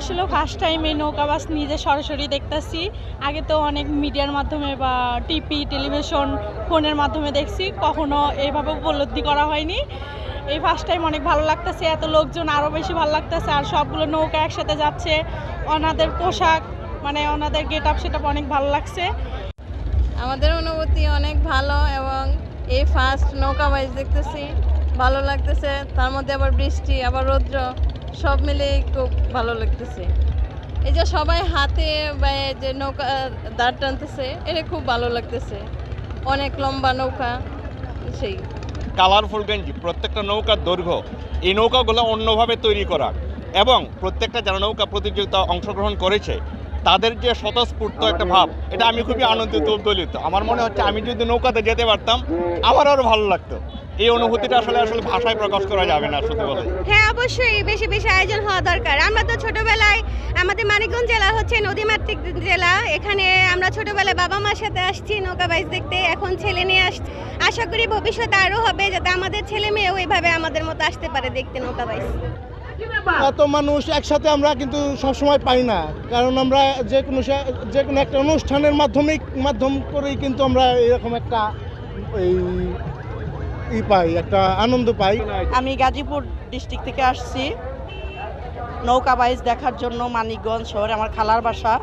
আসলে first time এই নৌকা নৌকাবাস নিজে সরাসরি দেখতেছি। আগে তো অনেক মিডিয়ার মাধ্যমে বা টিভি টেলিভিশন ফোনের মাধ্যমে দেখছি, কখনো এইভাবে উপলব্ধি করা হয়নি। এই ফার্স্ট টাইম অনেক ভালো লাগতেছে, এত লোকজন আরও বেশি ভালো লাগতেছে, আর সবগুলো নৌকা একসাথে যাচ্ছে। ওনাদের পোশাক মানে ওনাদের গেট আপ সেটা অনেক ভালো লাগছে। আমাদের অনুভূতি অনেক ভালো এবং এই ফার্স্ট নৌকা বাইচ দেখতেছি, ভালো লাগতেছে। তার মধ্যে আবার বৃষ্টি, আবার রৌদ্র। সব মিলে খুব ভালো লাগতেছে। এই যে সবাই হাতে যে নৌকা দাঁড় টানতেছে, এটা খুব ভালো লাগতেছে। অনেক লম্বা নৌকা, সেই। কালারফুল গেঞ্জি, প্রত্যেকটা নৌকার দৈর্ঘ্য, এই নৌকাগুলো অন্যভাবে তৈরি করা। এবং প্রত্যেকটা যারা নৌকা প্রতিযোগিতা অংশগ্রহণ করেছে তাদের যে স্বতঃস্ফূর্ত একটা ভাব, এটা আমি খুবই আনন্দিত উদ্দোলিত আমার মনে হচ্ছে আমি যদি নৌকাতে যেতে পারতাম, আমার আরও ভালো লাগতো। এই অনুভূতিটা আসলে আসলে ভাষায় প্রকাশ করা যাবে না শুধু বলে। হ্যাঁ অবশ্যই বেশি বেশি আয়োজন হওয়া দরকার। আমরা তো ছোটবেলায় আমাদের মানিকগঞ্জ জেলা হচ্ছে নদীমাতৃক জেলা। এখানে আমরা ছোটবেলায় বাবা মার সাথে আসছি নৌকা বাইচ দেখতে। এখন ছেলে নিয়ে আস, আশা করি ভবিষ্যতে আরও হবে, যাতে আমাদের ছেলে মেয়েও এইভাবে আমাদের মতো আসতে পারে দেখতে নৌকা বাইচ। এত মানুষ একসাথে আমরা কিন্তু সবসময় পাই না। কারণ আমরা যে কোনো যে কোনো একটা অনুষ্ঠানের মাধ্যমেই মাধ্যম করেই কিন্তু আমরা এরকম একটা এই ই পাই একটা আনন্দ পাই। আমি গাজীপুর ডিস্ট্রিক্ট থেকে আসছি। নৌকা বাইচ দেখার জন্য মানিকগঞ্জ শহরে আমার খালার বাসা।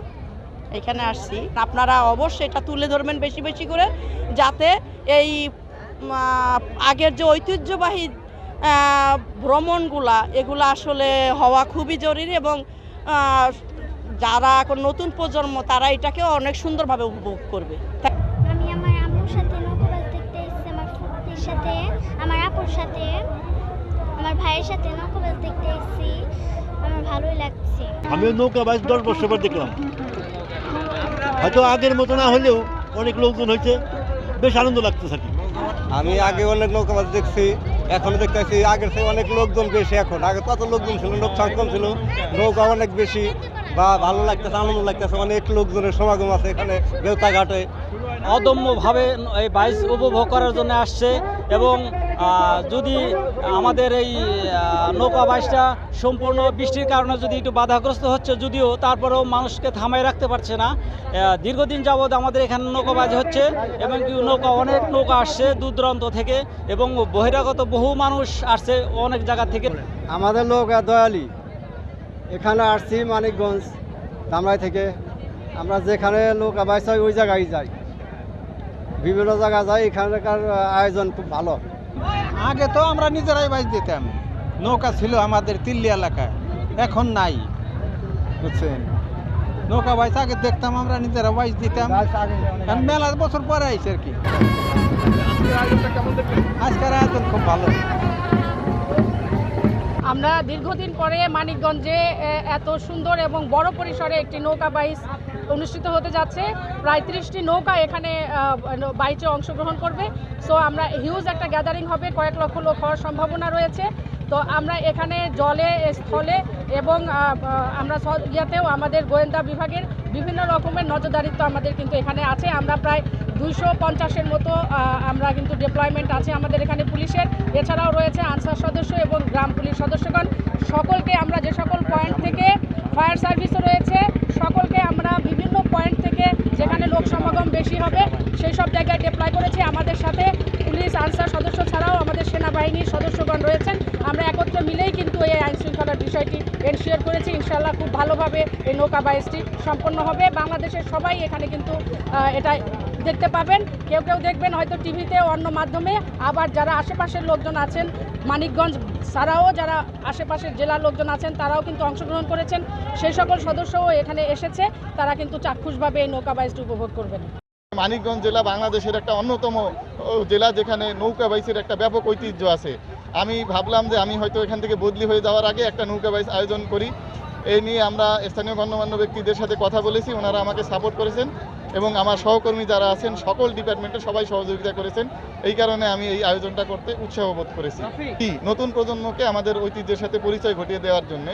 এখানে আসছি। আপনারা অবশ্যই এটা তুলে ধরবেন বেশি বেশি করে যাতে এই আগের যে ঐতিহ্যবাহী ভ্রমণগুলা এগুলো আসলে হওয়া খুবই জরুরি এবং যারা এখন নতুন প্রজন্ম তারা এটাকে অনেক সুন্দরভাবে উপভোগ করবে। আমি আমার আম্মুর সাথে নৌকাবাজ দেখতে এসেছি আমার ফুপির সাথে আমার আপুর সাথে আমার ভাইয়ের সাথে নৌকাবাজ দেখতে এসেছি আমার ভালোই লাগছে। আমিও নৌকা বাইশ দশ বছর পর দেখলাম। হয়তো আগের মতো না হলেও অনেক লোকজন হয়েছে বেশ আনন্দ লাগতেছে আর আমি আগে অনেক নৌকাবাজ দেখছি এখনও দেখতেছি আগের থেকে অনেক লোকজন বেশি এখন। আগে কত লোকজন ছিল, লোক সংখ্যম ছিল, নৌকা অনেক বেশি বা ভালো লাগতেছে, আনন্দ লাগতেছে, অনেক লোকজনের সমাগম আছে এখানে বেউতাঘাটে অদম্যভাবে এই বাইস উপভোগ করার জন্য আসছে এবং যদি আমাদের এই নৌকা বাইসটা সম্পূর্ণ বৃষ্টির কারণে যদি একটু বাধাগ্রস্ত হচ্ছে, যদিও তারপরেও মানুষকে থামাই রাখতে পারছে না। দীর্ঘদিন যাবৎ আমাদের এখানে নৌকাবাজ হচ্ছে, এবং কি নৌকা অনেক নৌকা আসছে দূর থেকে, এবং বহিরাগত বহু মানুষ আসছে অনেক জায়গা থেকে। আমাদের লোক দয়ালি। এখানে আসছি মানিকগঞ্জ, দামরাই থেকে। আমরা যেখানে লোক আবাস হয়, ওই জায়গায় যাই। বিভিন্ন জায়গা যাই, এখানকার আয়োজন খুব ভালো। আগে তো আমরা নিজেরাই বাইস দিতাম। নৌকা ছিল আমাদের তিল্লি এলাকায় এখন নাই বুঝছেন? নৌকা বাইস আগে দেখতাম আমরা নিজেরা বাইস দিতাম। মেলা বছর পরে আইছে আর কি। আজকের আয়োজন খুব ভালো। আমরা দীর্ঘদিন পরে মানিকগঞ্জে এ, এত সুন্দর এবং বড় পরিসরে একটি নৌকা বাইচ অনুষ্ঠিত হতে যাচ্ছে। প্রায় ত্রিশটি নৌকা এখানে বাইচে অংশগ্রহণ করবে। সো আমরা হিউজ একটা গ্যাদারিং হবে, কয়েক লক্ষ লোক হওয়ার সম্ভাবনা রয়েছে। তো আমরা এখানে জলে, স্থলে এবং আমরা ইয়াতেও আমাদের গোয়েন্দা বিভাগের বিভিন্ন রকমের নজরদারিত্ব আমাদের কিন্তু এখানে আছে। আমরা প্রায় দুইশো পঞ্চাশের মতো আমরা কিন্তু ডিপ্লয়মেন্ট আছে আমাদের এখানে পুলিশের। এছাড়াও রয়েছে আনসার সদস্য এবং গ্রাম পুলিশ সদস্যগণ। সকলকে আমরা যে সকল পয়েন্ট থেকে ফায়ার সার্ভিসও রয়েছে সকলকে আমরা বিভিন্ন পয়েন্ট থেকে যেখানে লোক সমাগম বেশি হবে, সেই সব জায়গায় ডিপ্লয় করেছি। আমাদের সাথে পুলিশ, আনসার সদস্য ছাড়াও আমাদের সেনাবাহিনীর সদস্যগণ রয়েছেন। আমরা একত্রে মিলেই কিন্তু এই আইন শৃঙ্খলার বিষয়টি এনশিওর করেছি। ইনশাল্লাহ খুব ভালোভাবে এই নৌকা বাইসটি সম্পন্ন হবে। বাংলাদেশের সবাই এখানে কিন্তু এটা দেখতে পাবেন। কেউ কেউ দেখবেন হয়তো টিভিতে অন্য মাধ্যমে। আবার যারা আশেপাশের লোকজন আছেন মানিকগঞ্জ ছাড়াও যারা আশেপাশের জেলার লোকজন আছেন, তারাও কিন্তু অংশগ্রহণ করেছেন। সেই সকল সদস্যও এখানে এসেছে। তারা কিন্তু চাক্ষুষভাবে এই নৌকা বাইসটি উপভোগ করবেন। মানিকগঞ্জ জেলা বাংলাদেশের একটা অন্যতম জেলা যেখানে নৌকা বাইসের একটা ব্যাপক ঐতিহ্য আছে। আমি ভাবলাম যে আমি হয়তো এখান থেকে বদলি হয়ে যাওয়ার আগে একটা নৌকা বাইস আয়োজন করি। এই নিয়ে আমরা স্থানীয় গণ্যমান্য ব্যক্তিদের সাথে কথা বলেছি ওনারা আমাকে সাপোর্ট করেছেন এবং আমার সহকর্মী যারা আছেন সকল ডিপার্টমেন্টে সবাই সহযোগিতা করেছেন। এই কারণে আমি এই আয়োজনটা করতে উৎসাহ বোধ করেছি। কি? নতুন প্রজন্মকে আমাদের ঐতিহ্যের সাথে পরিচয় ঘটিয়ে দেওয়ার জন্য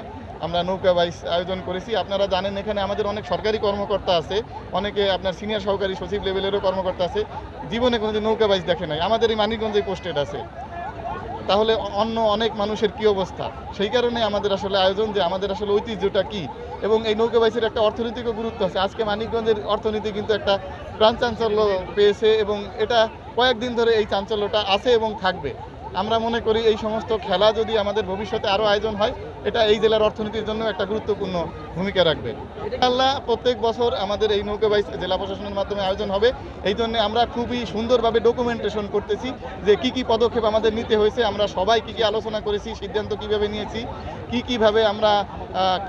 আমরা নৌকা বাইস আয়োজন করেছি। আপনারা জানেন এখানে আমাদের অনেক সরকারি কর্মকর্তা আছে অনেকে আপনার সিনিয়র সহকারী সচিব লেভেলেরও কর্মকর্তা আছে। জীবনে কোনোদিন নৌকা বাইস দেখে নাই। আমাদের এই মানিকগঞ্জে পোস্টেড আছে। তাহলে অন্য অনেক মানুষের কি অবস্থা? সেই কারণে আমাদের আসলে আয়োজন যে আমাদের আসলে ঐতিহ্যটা কি? এবং এই নৌকা একটা অর্থনৈতিকও গুরুত্ব আছে। আজকে মানিকগঞ্জের অর্থনীতি কিন্তু একটা প্রাণ চাঞ্চল্য পেয়েছে এবং এটা কয়েকদিন ধরে এই চাঞ্চল্যটা আছে এবং থাকবে। আমরা মনে করি এই সমস্ত খেলা যদি আমাদের ভবিষ্যতে আরও আয়োজন হয় এটা এই জেলার অর্থনীতির জন্য একটা গুরুত্বপূর্ণ ভূমিকা রাখবে। আল্লাহ প্রত্যেক বছর আমাদের এই নৌকা বাইচ জেলা প্রশাসনের মাধ্যমে আয়োজন হবে। এই জন্য আমরা খুবই সুন্দরভাবে ডকুমেন্টেশন করতেছি যে কি কি পদক্ষেপ আমাদের নিতে হয়েছে। আমরা সবাই কি কি আলোচনা করেছি, সিদ্ধান্ত কীভাবে নিয়েছি, কি কীভাবে আমরা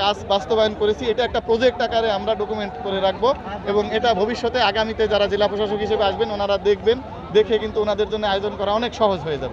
কাজ বাস্তবায়ন করেছি, এটা একটা প্রজেক্ট আকারে আমরা ডকুমেন্ট করে রাখব এবং এটা ভবিষ্যতে আগামীতে যারা জেলা প্রশাসক হিসেবে আসবেন, ওনারা দেখবেন, দেখে কিন্তু ওনাদের জন্য আয়োজন করা অনেক সহজ হয়ে যাবে।